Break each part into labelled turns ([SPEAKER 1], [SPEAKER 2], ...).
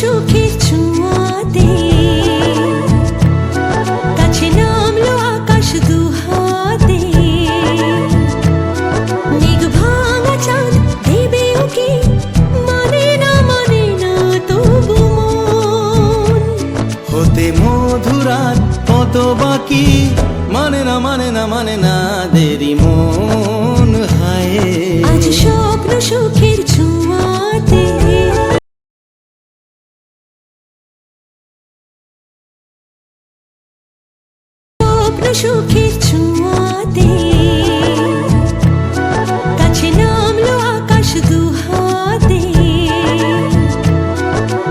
[SPEAKER 1] সুখের ছোঁয়াতে কাছে নামলো আকাশ দুহাতে। মেঘ ভাঙা চাঁদ দেবে ওকে মানে না মানে না তবু
[SPEAKER 2] হতে মধুরাত কত বাকি মানে না মানে না মানে না দেরি মন হায়।
[SPEAKER 1] আজ স্বপ্ন সুখের স্বপ্ন সুখের ছোঁয়াতে। কাছে নামলো আকাশ দুহাতে।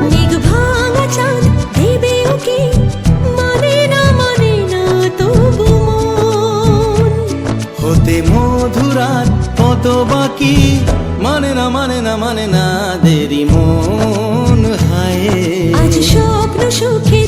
[SPEAKER 1] মেঘ ভাঙা চাঁদ দেবে ওকে মানে না মানে না তবু
[SPEAKER 2] হতে মধুরাত কত বাকি মানে না মানে না মানে না দেরি মন হায়।
[SPEAKER 1] আজ স্বপ্ন সুখের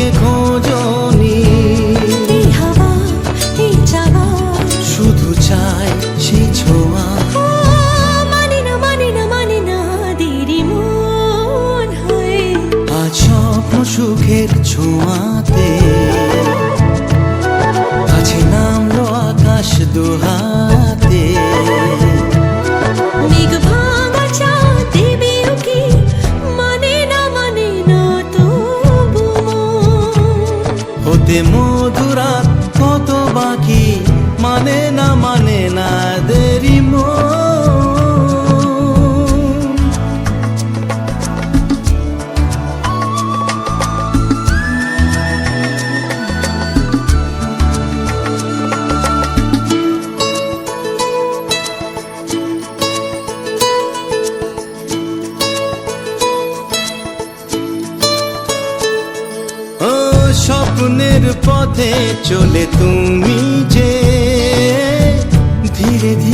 [SPEAKER 2] তাকে খোঁজনি শুধু চাই সেই ছোঁয়া।
[SPEAKER 1] মানে মানে মানে মন হয়।
[SPEAKER 2] আজ স্বপ্ন সুখের ছোঁয়াতে। কাছে নামলো আকাশ দুহাতে
[SPEAKER 1] মানে না মানে না
[SPEAKER 2] দেরি স্বপ্নের পথে চলে তুমি যে j'ai